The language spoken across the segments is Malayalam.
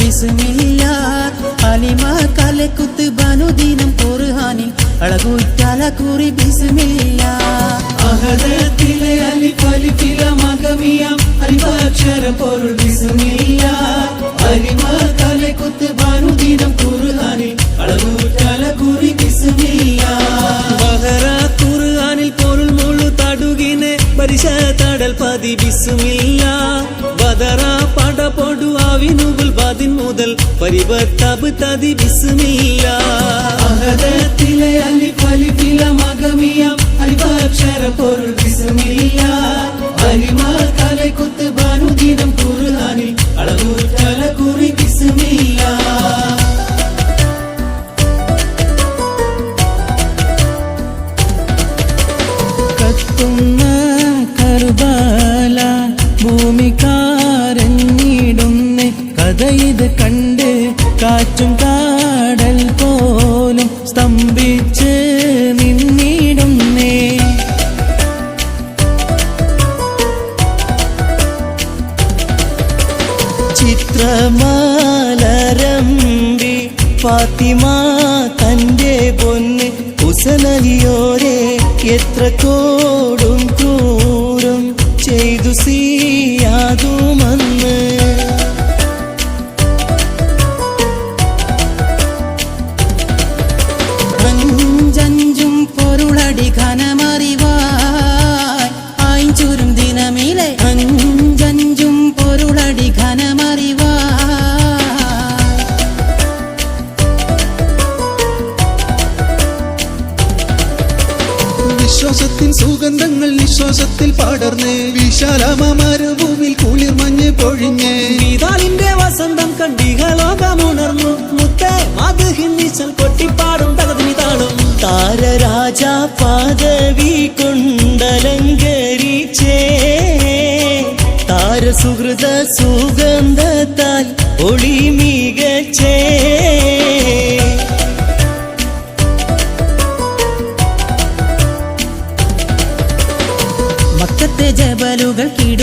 ബിസ്മില്ല അലിമ കലക്കുത്ത് ബനുദിനം കുർഹാനിൽ അളകുറ്റാല കുറി ബിസ്മില്ല അഹദത്തിലെ അലിഫലിഫില മകമിയാം അലിഫാക്ഷര പൊരുൾ ബിസ്മില്ല അലിമ കലക്കുത്ത് ബാനുദീനം കുറുഹാനിൽ അളവൂറ്റാല കുറി ബിസ്മില്ല ബഹറ ഖുർആനിൽ പൊരുൾ മുഴു തടുകിനെ പരിശ തടൽ പതി ബിസ്മില്ല ബദറ പട പൊടു ആവിനുകൾ ബദിൻ മുതൽ പരിവർത്തബ് തതി ബിസ്മില്ല അഹദത്തിലെ അലിഫലിഫില മകമിയാം അലിഫാക്ഷര പൊരുൾ ബിസ്മില്ല അലിമ കലക്കുത്ത് ബാനുദീനം കുറുഹാനിൽ ഫാത്തിമ തന്റെ പൊന്ന് ഹുസനലിയോരെ എത്ര കോടും ക്രൂരം ചെയ്തു സിയാതുമന്ന് വിശ്വാസത്തിൻ സുഗന്ധങ്ങൾ വിശ്വാസത്തിൽ പടർന്ന് വിശാലമരുഭൂമിൽ കുളിർ മഞ്ഞ് പൊഴിഞ്ഞ്. നീതാലിന്റെ വസന്തം കണ്ടിഹലോകമുണർന്നു മുത്തേ മാതൃഹിന്നിച്ചൽ കൊട്ടിപ്പാടും തകതിനിതാളും താരരാജ പദവി കൊണ്ടലങ്കരിച്ചേ. താരസുഹൃത സുഗന്ധത്താൽ ഒളി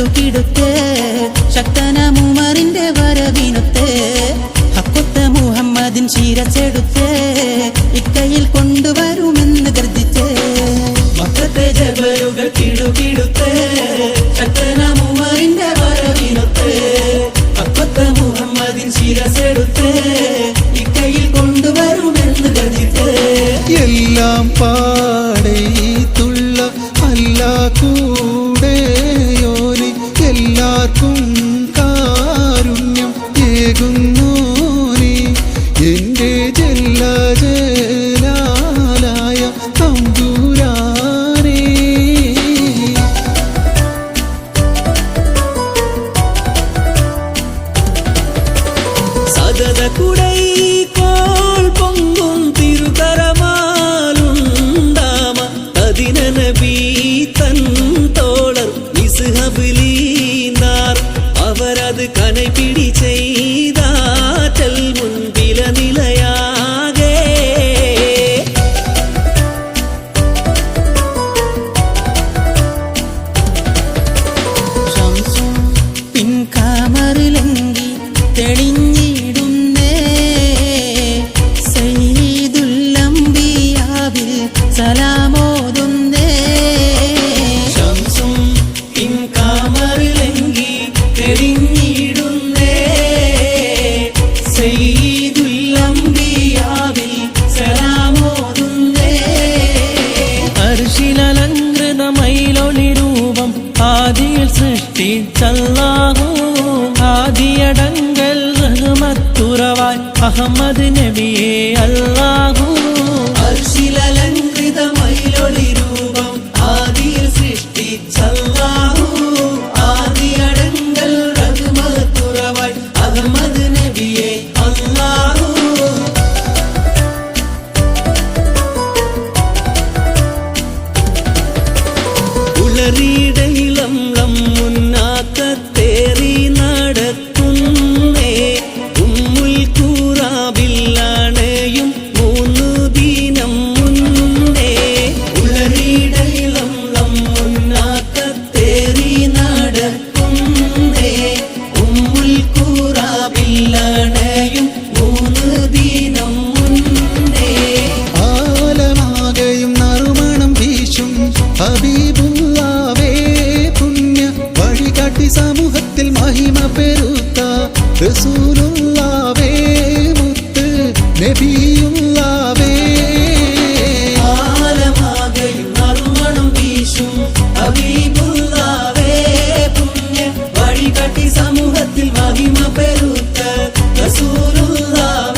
ജബലുകൾ ശക്തന മുമറിന്റെ വരവിനുത്ത് ഹക്കൊത്ത മുഹമ്മദിൻ ശിരച്ചെടുത്ത് ഇക്കയിൽ കൊണ്ടുവരുമെന്ന് ഗർജിച്ച് മക്കത്തെ ജബലുകൾ കിടുകിടുത്ത് ശക്തനമുമറിന്റെ വരവിനൊത്ത് അപ്പത്തെ മുഹമ്മദിൻ ശിരസെടുത്ത് ഇക്കയിൽ കൊണ്ടുവരുമെന്ന് ഗതിത്ത് എല്ലാം പാടേത്തുള്ള കനപിടി ചെയ്താറ്റൽ മുൻപില നിലയാകെ. പിൻകാമറിലെങ്കി തെളിഞ്ഞിടുന്നേ. സയ്യിദുല്ലംബിയാവിൽ സലാമോതുന്നേ. ശംസും പിൻകാമറിലെങ്കി തെളിഞ്ഞിടുന്നേ രൂപം ആദിയിൽ സൃഷ്ടിച്ചല്ലാഹു. ആദിയടങ്കൽ റഹ്മത്തുറവാൻ അഹമ്മദ് നബിയെ അല്ലാഹു. ഹബീബുല്ലാവേ പുണ്യ വഴികാട്ടി സമൂഹത്തിൽ മഹിമ പെരുത്ത റസൂലുല്ലാവേ മുത്ത് നബിയുല്ലാവേ. ആലമാകയും നറുമണം വീശും ഹബീബുല്ലാവേ പുണ്യ വഴികാട്ടി സമൂഹത്തിൽ മഹിമ പെരുത്ത റസൂലുല്ലാവേ